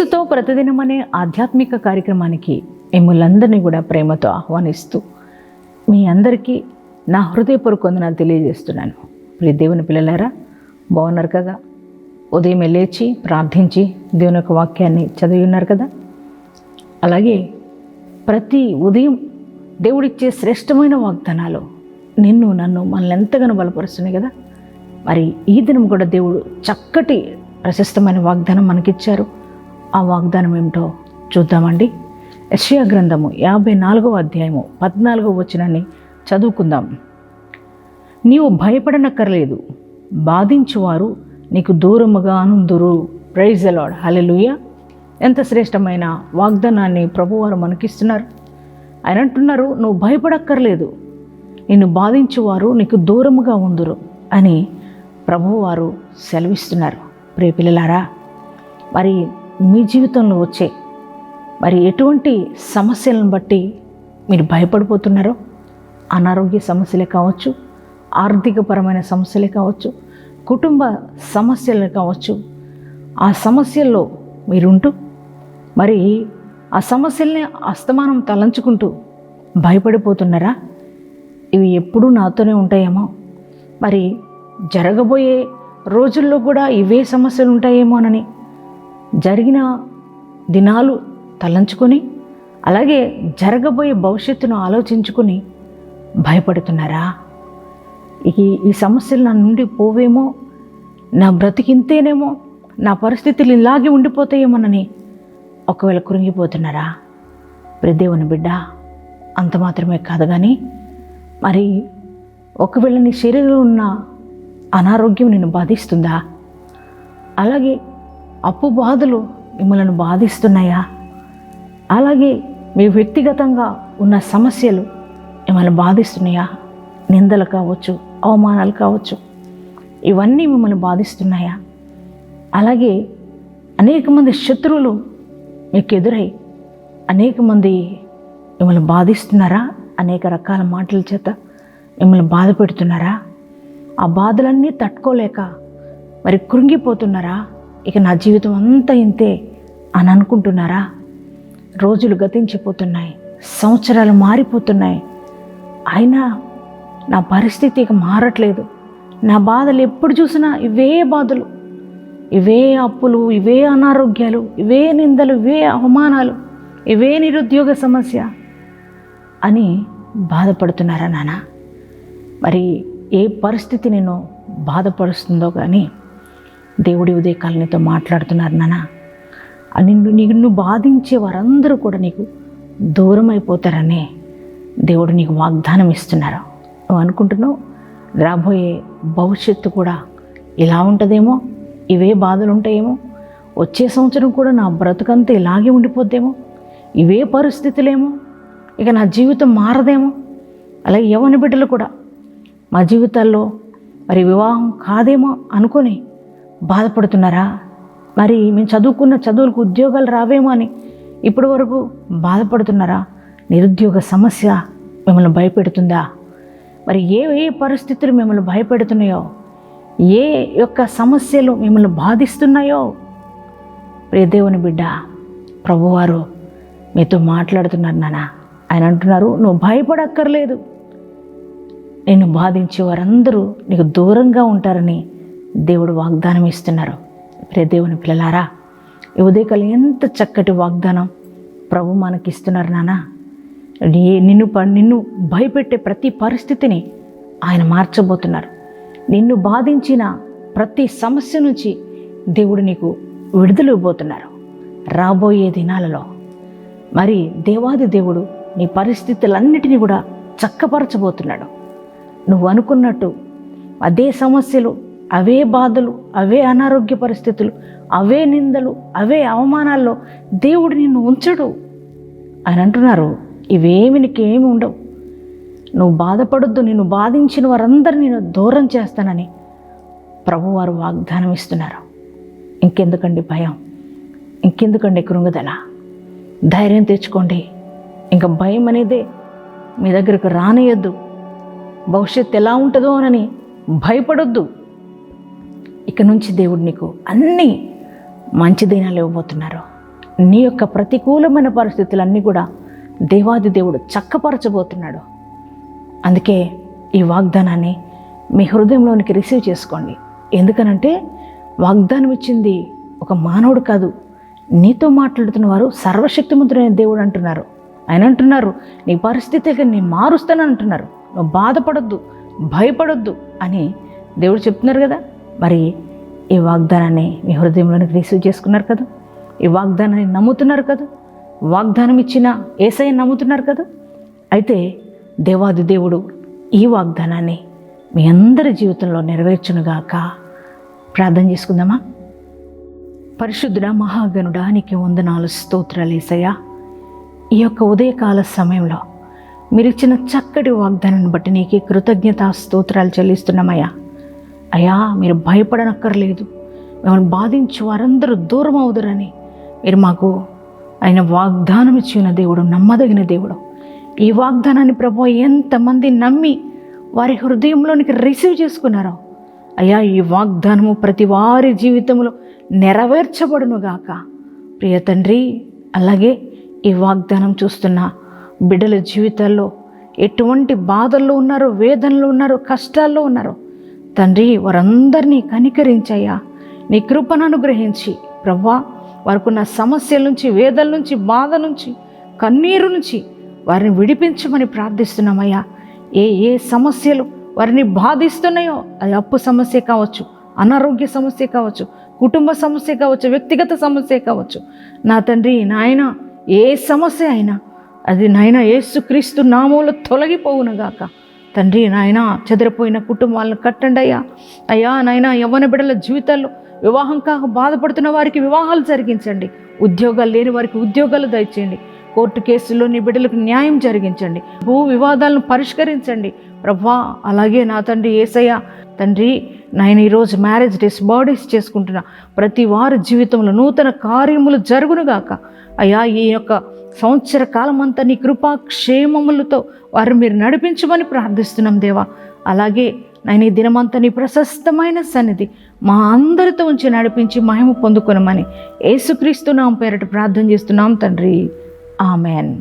యేసుతో ప్రతిదినం అనే ఆధ్యాత్మిక కార్యక్రమానికి మిమ్మల్ందరినీ కూడా ప్రేమతో ఆహ్వానిస్తూ మీ అందరికీ నా హృదయపూర్వక వందనాలు తెలియజేస్తున్నాను. ప్రియ దేవుని పిల్లలారా బాగున్నారు కదా? ఉదయం లేచి ప్రార్థించి దేవుని యొక్క వాక్యాన్ని చదివి ఉన్నారు కదా? అలాగే ప్రతి ఉదయం దేవుడిచ్చే శ్రేష్టమైన వాగ్దానాలు నిన్ను నన్ను మనల్ని ఎంతగానో బలపరుస్తున్నాయి కదా? మరి ఈ దినం కూడా దేవుడు చక్కటి ప్రశస్తమైన వాగ్దానం మనకిచ్చారు. ఆ వాగ్దానం ఏమిటో చూద్దామండి. యెషయా గ్రంథము యాభై నాలుగవ అధ్యాయము పద్నాలుగవ వచనాన్ని చదువుకుందాం. నీవు భయపడనక్కర్లేదు. బాధించువారు నీకు దూరముగా అనుందురు ప్రైజ్ అలాడ్ హలెలుయ ఎంత శ్రేష్టమైన వాగ్దానాన్ని ప్రభువారు మనకిస్తున్నారు. ఆయన అంటున్నారు నువ్వు భయపడక్కర్లేదు. నిన్ను బాధించువారు నీకు దూరముగా ఉందురు అని ప్రభువారు సెలవిస్తున్నారు. ప్రియ పిల్లలారా మరి మీ జీవితంలో వచ్చే మరి ఎటువంటి సమస్యలను బట్టి మీరు భయపడిపోతున్నారో అనారోగ్య సమస్యలే కావచ్చు ఆర్థికపరమైన సమస్యలే కావచ్చు కుటుంబ సమస్యలు కావచ్చు ఆ సమస్యల్లో మీరుంటూ మరి ఆ సమస్యల్ని అస్తమానం తలంచుకుంటూ భయపడిపోతున్నారా? ఇవి ఎప్పుడూ నాతోనే ఉంటాయేమో. మరి జరగబోయే రోజుల్లో కూడా ఇవే సమస్యలు ఉంటాయేమోనని జరిగిన దినాలు తలంచుకొని అలాగే జరగబోయే భవిష్యత్తును ఆలోచించుకొని భయపడుతున్నారా? ఈ ఈ సమస్యలు నా నుండి పోవేమో నా బ్రతికింతేనేమో నా పరిస్థితులు ఇలాగే ఉండిపోతాయేమోనని ఒకవేళ కురింగిపోతున్నారా ప్రదేవుని బిడ్డ అంత మాత్రమే కాదు కానీ మరి ఒకవేళ నీ శరీరంలో ఉన్న అనారోగ్యం నిన్ను బాధిస్తుందా? అలాగే అప్పు బాధలు మిమ్మల్ని బాధిస్తున్నాయా? అలాగే మీ వ్యక్తిగతంగా ఉన్న సమస్యలు మిమ్మల్ని బాధిస్తున్నాయా? నిందలు కావచ్చు అవమానాలు కావచ్చు ఇవన్నీ మిమ్మల్ని బాధిస్తున్నాయా? అలాగే అనేక మంది శత్రువులు మీకు ఎదురై అనేక మంది మిమ్మల్ని బాధిస్తున్నారా? అనేక రకాల మాటల చేత మిమ్మల్ని బాధ పెడుతున్నారా ఆ బాధలన్నీ తట్టుకోలేక మరి కృంగిపోతున్నారా? ఇక నా జీవితం అంతా ఇంతే అని అనుకుంటున్నారా? రోజులు గతించిపోతున్నాయి సంవత్సరాలు మారిపోతున్నాయి. అయినా నా పరిస్థితి ఇక మారట్లేదు. నా బాధలు ఎప్పుడు చూసినా ఇవే బాధలు. ఇవే అప్పులు ఇవే అనారోగ్యాలు ఇవే నిందలు ఇవే అవమానాలు ఇవే నిరుద్యోగ సమస్య అని బాధపడుతున్నారా నాన్న మరి ఏ పరిస్థితి నేను బాధపడుస్తుందో కానీ దేవుడి ఉదయకాల నీతో మాట్లాడుతున్నారు నాన్న. నిన్ను నిన్ను బాధించే వారందరూ కూడా నీకు దూరం అయిపోతారనే దేవుడు నీకు వాగ్దానం ఇస్తున్నారు. నువ్వు అనుకుంటున్నావు? రాబోయే భవిష్యత్తు కూడా ఇలా ఉంటుందేమో? ఇవే బాధలు ఉంటాయేమో వచ్చే సంవత్సరం కూడా నా బ్రతుకంతా ఇలాగే ఉండిపోద్దేమో? ఇవే పరిస్థితులేమో? ఇక నా జీవితం మారదేమో? అలాగే యవన బిడ్డలు కూడా మా జీవితాల్లో మరి వివాహం కాదేమో అనుకొని బాధపడుతున్నారా? మరి మేము చదువుకున్న చదువులకు ఉద్యోగాలు రావేమో అని ఇప్పటి వరకు బాధపడుతున్నారా? నిరుద్యోగ సమస్య మిమ్మల్ని భయపెడుతుందా? మరి ఏ ఏ పరిస్థితులు మిమ్మల్ని భయపెడుతున్నాయో? ఏ యొక్క సమస్యలు మిమ్మల్ని బాధిస్తున్నాయో? ప్రియ దేవుని బిడ్డ ప్రభువారు మీతో మాట్లాడుతున్నారు నాన్న ఆయన అంటున్నారు నువ్వు భయపడక్కర్లేదు. నిన్ను బాధించే వారందరూ నీకు దూరంగా ఉంటారని దేవుడు వాగ్దానం ఇస్తున్నారు. ప్రియ దేవుని పిల్లలారా ఈ ఉదయకాలం ఎంత చక్కటి వాగ్దానం ప్రభు మనకి ఇస్తున్నారు నానా. నీ- నిన్ను ప- నిన్ను భయపెట్టే ప్రతి పరిస్థితిని ఆయన మార్చబోతున్నారు. నిన్ను బాధించిన ప్రతి సమస్య నుంచి దేవుడు నీకు విడుదలబోతున్నారు రాబోయే దినాలలో మరి దేవాది దేవుడు నీ పరిస్థితులన్నిటినీ కూడా చక్కపరచబోతున్నాడు. నువ్వు అనుకున్నట్టు అదే సమస్యలు అవే బాధలు అవే అనారోగ్య పరిస్థితులు అవే నిందలు అవే అవమానాల్లో దేవుడు నిన్ను ఉంచడు అని అంటున్నారు. ఇవేమి నీకేమి ఉండవు. నువ్వు బాధపడొద్దు నిన్ను బాధించిన వారందరూ నేను దూరం చేస్తానని ప్రభువారు వాగ్దానం ఇస్తున్నారు. ఇంకెందుకండి భయం? ఇంకెందుకండి కృంగుదల? ధైర్యం తెచ్చుకోండి. ఇంకా భయం అనేదే మీ దగ్గరకు రానియద్దు. భవిష్యత్తు ఎలా ఉంటుందో అని భయపడొద్దు. ఇక నుంచి దేవుడు నీకు అన్ని మంచి దినాలు ఇవ్వబోతున్నారు. నీ యొక్క ప్రతికూలమైన పరిస్థితులన్నీ కూడా దేవాది దేవుడు చక్కపరచబోతున్నాడు. అందుకే ఈ వాగ్దానాన్ని మీ హృదయంలోనికి రిసీవ్ చేసుకోండి. ఎందుకనంటే వాగ్దానం ఇచ్చింది ఒక మానవుడు కాదు నీతో మాట్లాడుతున్న వారు సర్వశక్తిమంతుడైన దేవుడు అంటున్నారు. ఆయన అంటున్నారు నీ పరిస్థితికి నేను మారుస్తానని అంటున్నారు. నువ్వు బాధపడొద్దు భయపడొద్దు అని దేవుడు చెప్తున్నారు కదా. మరి ఈ వాగ్దానాన్ని మీ హృదయంలోనికి రిసీవ్ చేసుకున్నారు కదా? ఈ వాగ్దానాన్ని నమ్ముతున్నారు కదా? వాగ్దానం ఇచ్చిన ఏసఐ నమ్ముతున్నారు కదా? అయితే దేవాది దేవుడు ఈ వాగ్దానాన్ని మీ అందరి జీవితంలో నెరవేర్చునుగాక. ప్రార్థన చేసుకుందామా? పరిశుద్ధుడ మహాగనుడా నీకు వందనాలు స్తోత్రాలు ఏసయ్యా. ఈ యొక్క ఉదయకాల సమయంలో మీరు ఇచ్చిన చక్కటి వాగ్దానాన్ని బట్టి నీకు కృతజ్ఞత స్తోత్రాలు చెల్లిస్తున్నామయ్యా. అయ్యా మీరు భయపడనక్కర్లేదు. మిమ్మల్ని బాధించు వారందరూ దూరం అవుదరని. మీరు మాకు ఆయన వాగ్దానం ఇచ్చిన దేవుడు నమ్మదగిన దేవుడు. ఈ వాగ్దానాన్ని ప్రభు ఎంతమంది నమ్మి వారి హృదయంలోనికి రిసీవ్ చేసుకున్నారో. అయ్యా ఈ వాగ్దానము ప్రతి వారి జీవితంలో నెరవేర్చబడునుగాక. ప్రియ తండ్రి అలాగే ఈ వాగ్దానం చూస్తున్న బిడ్డల జీవితాల్లో ఎటువంటి బాధల్లో ఉన్నారో వేదనలో ఉన్నారో కష్టాల్లో ఉన్నారో తండ్రి వారందరినీ కనికరించయ్యా. నీ కృపను అనుగ్రహించి. ప్రవ్వా వారికున్న సమస్యల నుంచి వేదల నుంచి బాధ నుంచి కన్నీరు నుంచి వారిని విడిపించమని ప్రార్థిస్తున్నామయ్యా. ఏ ఏ సమస్యలు వారిని బాధిస్తున్నాయో అది అప్పు సమస్య కావచ్చు అనారోగ్య సమస్య కావచ్చు కుటుంబ సమస్య కావచ్చు వ్యక్తిగత సమస్య కావచ్చు. నా తండ్రి నాయన ఏ సమస్య అయినా అది నాయన ఏసుక్రీస్తు నామంలో తొలగిపోవునుగాక తండ్రి నాయన చెదిరిపోయిన కుటుంబాలను కట్టండి అయ్యా అయ్యా నాయన యవ్వన బిడ్డల జీవితాల్లో వివాహం కాక బాధపడుతున్న వారికి వివాహాలు జరిగించండి. ఉద్యోగాలు లేని వారికి ఉద్యోగాలు దయచేయండి. కోర్టు కేసుల్లో నీ బిడ్డలకు న్యాయం జరిగించండి. భూ వివాదాలను పరిష్కరించండి. ప్రభా అలాగే నా తండ్రి ఏసయ్య. తండ్రి నేను ఈరోజు మ్యారేజ్ డేస్ బాడీస్ చేసుకుంటున్నా. ప్రతి వారి జీవితంలో నూతన కార్యములు జరుగునుగాక అయ్యా ఈ యొక్క సంవత్సర కాలం అంతా నీ కృపా క్షేమములతో వారు మీరు నడిపించమని ప్రార్థిస్తున్నాం దేవా. అలాగే నేను ఈ దినమంతా నీ ప్రశస్తమైన సన్నిధి మా అందరితో ఉంచి నడిపించి మహిమ పొందుకునమని యేసుక్రీస్తు నాం పేరట ప్రార్థన చేస్తున్నాం తండ్రి. ఆమెన్.